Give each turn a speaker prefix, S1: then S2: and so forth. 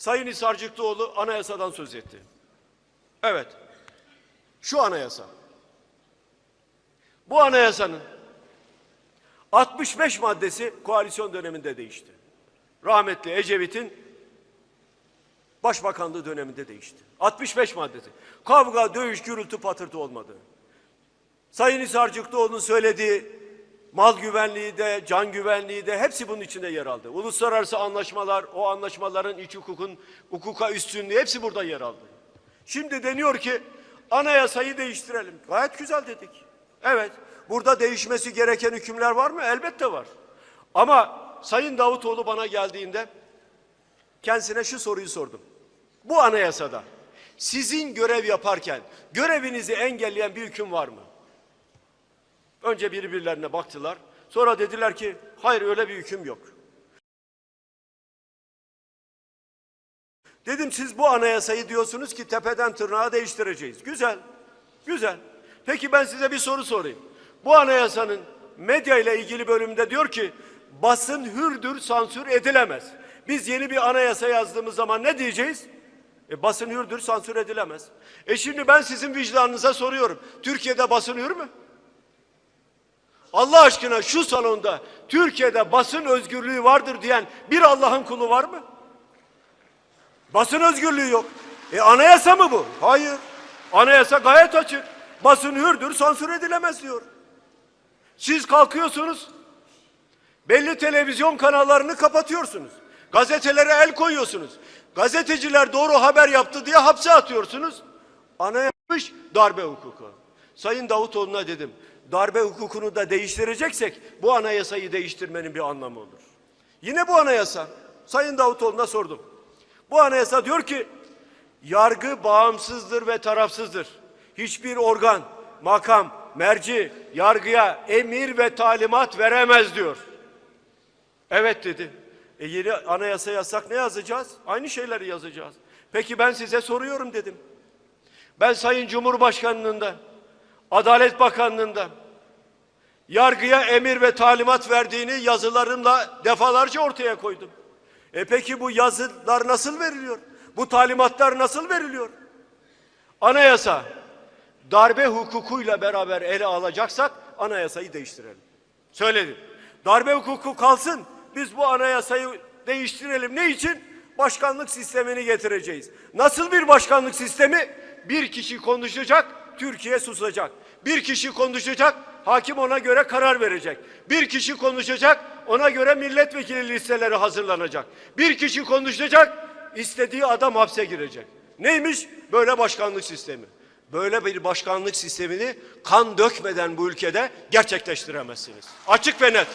S1: Sayın Hisarcıklıoğlu anayasadan söz etti. Evet. Şu anayasa. Bu anayasanın 65 maddesi koalisyon döneminde değişti. Rahmetli Ecevit'in başbakanlığı döneminde değişti. 65 maddesi. Kavga, dövüş, gürültü, patırtı olmadı. Sayın Hisarcıklıoğlu'nun söylediği mal güvenliği de, can güvenliği de hepsi bunun içinde yer aldı. Uluslararası anlaşmalar, o anlaşmaların iç hukukun, hukuka üstünlüğü hepsi burada yer aldı. Şimdi deniyor ki anayasayı değiştirelim. Gayet güzel dedik. Evet, burada değişmesi gereken hükümler var mı? Elbette var. Ama Sayın Davutoğlu bana geldiğinde kendisine şu soruyu sordum. Bu anayasada sizin görev yaparken görevinizi engelleyen bir hüküm var mı? Önce birbirlerine baktılar. Sonra dediler ki hayır öyle bir hüküm yok. Dedim siz bu anayasayı diyorsunuz ki tepeden tırnağa değiştireceğiz. Güzel. Güzel. Peki ben size bir soru sorayım. Bu anayasanın medya ile ilgili bölümünde diyor ki basın hürdür, sansür edilemez. Biz yeni bir anayasa yazdığımız zaman ne diyeceğiz? E, basın hürdür, sansür edilemez. E şimdi ben sizin vicdanınıza soruyorum. Türkiye'de basın hür mü? Allah aşkına şu salonda Türkiye'de basın özgürlüğü vardır diyen bir Allah'ın kulu var mı? Basın özgürlüğü yok. E anayasa mı bu? Hayır. Anayasa gayet açık. Basın hürdür, sansür edilemez diyor. Siz kalkıyorsunuz, belli televizyon kanallarını kapatıyorsunuz. Gazetelere el koyuyorsunuz. Gazeteciler doğru haber yaptı diye hapse atıyorsunuz. Anayamış darbe hukuku. Sayın Davutoğlu'na dedim, darbe hukukunu da değiştireceksek bu anayasayı değiştirmenin bir anlamı olur. Yine bu anayasa, Sayın Davutoğlu'na sordum. Bu anayasa diyor ki, yargı bağımsızdır ve tarafsızdır. Hiçbir organ, makam, merci, yargıya emir ve talimat veremez diyor. Evet dedi. E yeni anayasa yasak ne yazacağız? Aynı şeyleri yazacağız. Peki ben size soruyorum dedim. Ben Sayın Cumhurbaşkanlığında, Adalet Bakanlığında yargıya emir ve talimat verdiğini yazılarımla defalarca ortaya koydum. E peki bu yazılar nasıl veriliyor? Bu talimatlar nasıl veriliyor? Anayasa darbe hukukuyla beraber ele alacaksak anayasayı değiştirelim. Söyledim. Darbe hukuku kalsın. Biz bu anayasayı değiştirelim. Ne için? Başkanlık sistemini getireceğiz. Nasıl bir başkanlık sistemi? Bir kişi konuşacak, Türkiye susacak. Bir kişi konuşacak, hakim ona göre karar verecek. Bir kişi konuşacak, ona göre milletvekili listeleri hazırlanacak. Bir kişi konuşacak, istediği adam hapse girecek. Neymiş? Böyle başkanlık sistemi. Böyle bir başkanlık sistemini kan dökmeden bu ülkede gerçekleştiremezsiniz. Açık ve net.